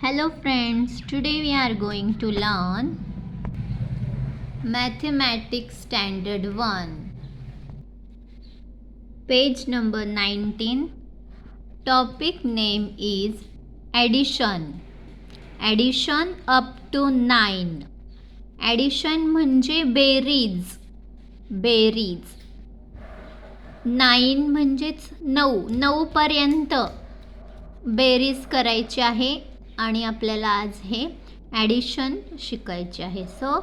Hello friends, today we are going to learn Mathematics Standard 1 Page number 19 Topic name is Addition Addition up to 9 Addition म्हणजे बेरीज बेरीज nine म्हणजेच नऊ नऊपर्यंत बेरीज करायची आहे आणि आपल्याला आज हे ॲडिशन शिकायचे आहे. So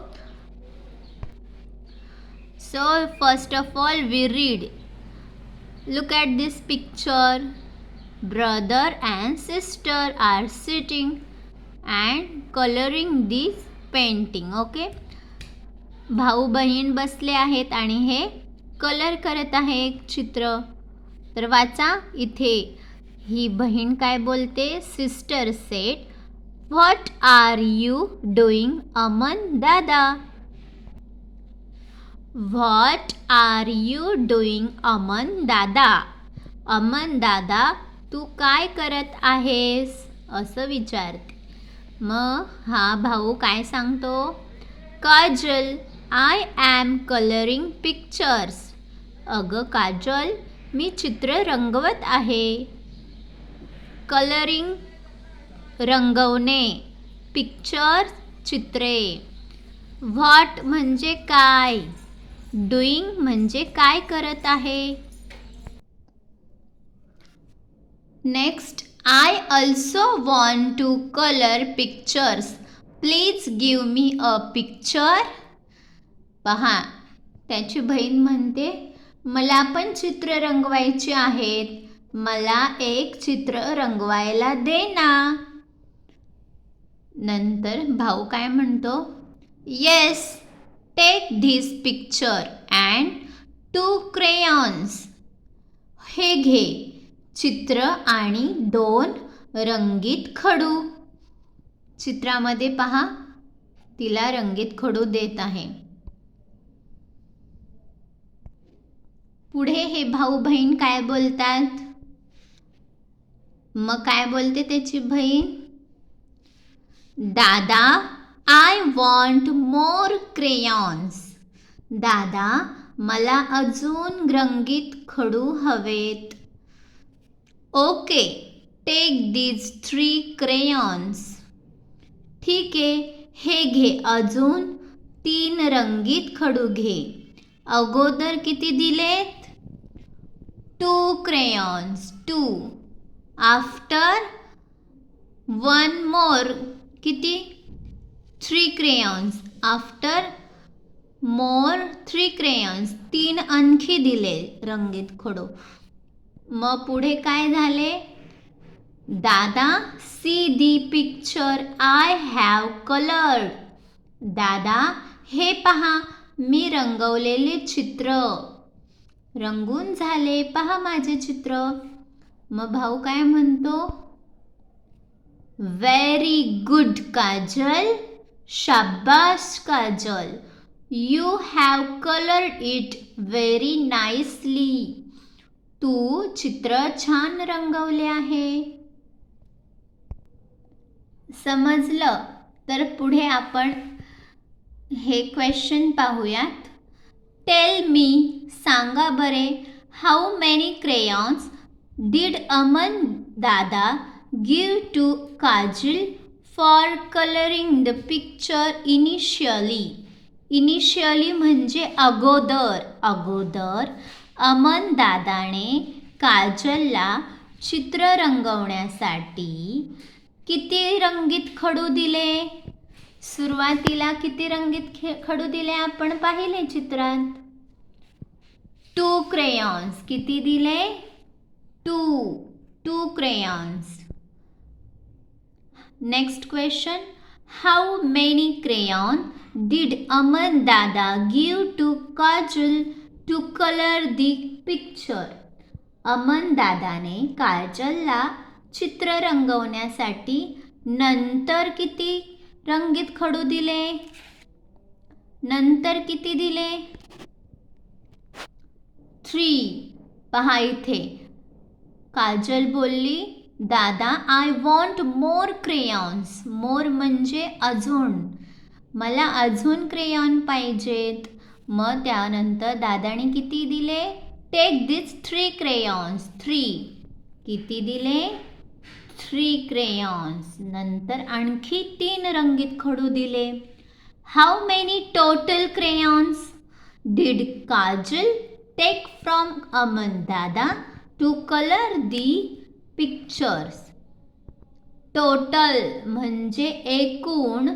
so first of all we read look at this picture brother and sister are sitting and colouring this painting okay भाऊ बहीण बसले आहेत आणि हे कलर करत आहे एक चित्र. तर वाचा इथे. ही बहीण काय बोलते? Sister said what are you doing Aman dada what are you doing Aman dada Aman dada तू काय करत आहेस? असं विचारते. मग हा भाऊ काय सांगतो? Kajal I am colouring pictures अगं काजल मी चित्र रंगवत आहे. कलरिंग रंगवणे. पिक्चर चित्रे. व्हॉट म्हणजे काय? डुईंग म्हणजे काय करत आहे? Next I also want to colour pictures. Please give me a picture. पहा त्याची बहीण म्हणते मला पण चित्र रंगवायची आहेत. मला एक चित्र रंगवायला दे ना. नंतर भाऊ काय म्हणतो? Yes take this picture and two crayons हे घे. चित्र आणि दोन रंगीत खडू. चित्रामध्ये पहा तिला रंगीत खडू देत आहे. पुढे हे भाऊ बहीण काय बोलतात? मग काय बोलते त्याची बहीण? दादा आय वॉन्ट मोर क्रेयॉन्स दादा मला अजून रंगीत खडू हवेत. Okay take these three crayons ठीक आहे हे घे अजून तीन रंगीत खडू घे. अगोदर किती दिलेत? Two crayons two after one more किती? Three crayons. After more three crayons. तीन आणखी दिले रंगीत खोडो. मग पुढे काय झाले? Dada see the picture I have coloured dada हे पहा मी रंगवलेले चित्र. रंगून झाले पहा माझे चित्र. मग भाऊ काय म्हणतो? Very good Kajal. शाबास Kajal. You have coloured it very nicely तू चित्र छान रंगवले आहे. समजलं? तर पुढे आपण हे क्वेश्चन पाहूयात. टेल मी सांगा बरे how many crayons did Aman dada give to Kajal for colouring the picture initially initially म्हणजे अगोदर. अगोदर अमन दादाने काजलला चित्र रंगवण्यासाठी किती रंगीत खडू दिले? सुरुवातीला किती रंगीत खे खडू दिले आपण पाहिले चित्रात? टू क्रेयॉन्स किती दिले? Two two crayons. Next question how many crayon did Aman dada give to Kajal to colour the picture Aman दादाने काजलला चित्र रंगवण्यासाठी नंतर किती रंगीत खडू दिले? नंतर किती दिले? थ्री पहा इथे. काजल बोलली dada I want more crayons more म्हणजे अजून. मला अजून क्रेयॉन पाहिजेत. मग त्यानंतर दादाने किती दिले? Take this three crayons three किती दिले? थ्री क्रेयॉन्स नंतर आणखी तीन रंगीत खडू दिले. How many total crayons did Kajal take from Aman dada to colour the pictures total म्हणजे एकूण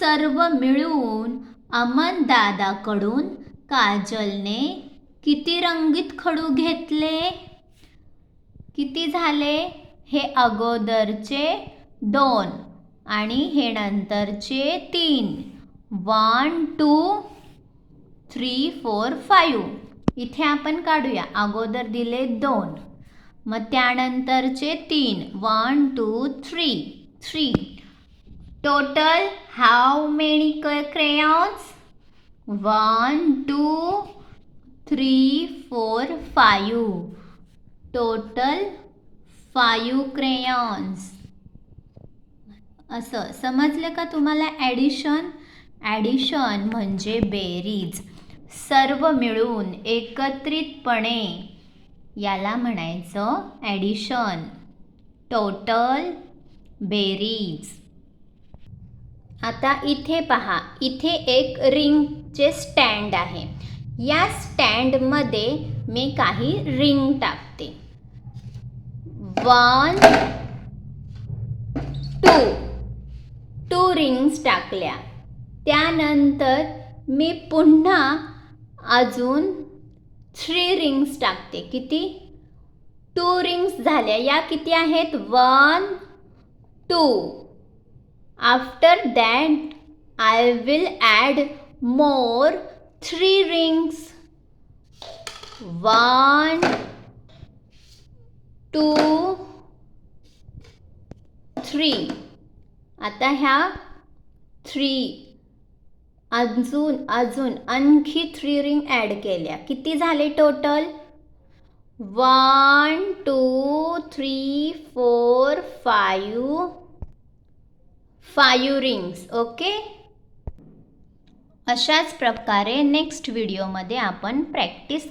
सर्व मिळून अमन दादाकडून काजलने किती रंगीत खडू घेतले? किती झाले? हे अगोदरचे दोन आणि हे नंतरचे तीन. One two three four five इथे आपण काढूया. अगोदर दिले दोन. मग त्यानंतरचे तीन. One two three three total how many crayons one two three four five total five crayons असं. समजलं का तुम्हाला ॲडिशन ॲडिशन म्हणजे बेरीज. सर्व मिळून एकत्रितपणे याला म्हणायचं ॲडिशन टोटल बेरीज आता इथे पहा इथे एक रिंगचे स्टँड आहे. या स्टँडमध्ये मी काही रिंग टाकते. वन टू टू रिंग्स टाकल्या. त्यानंतर मी पुन्हा अजून थ्री रिंग्स टाकते. किती? टू रिंग्स झाल्या. या किती आहेत? One two after that I will add more three rings one two three आता ह्या थ्री अजून अजून आणखी थ्री रिंग ॲड केल्या. किती झाले total one two three four five five rings okay अशाच प्रकारे नेक्स्ट व्हिडिओमध्ये आपण प्रॅक्टिस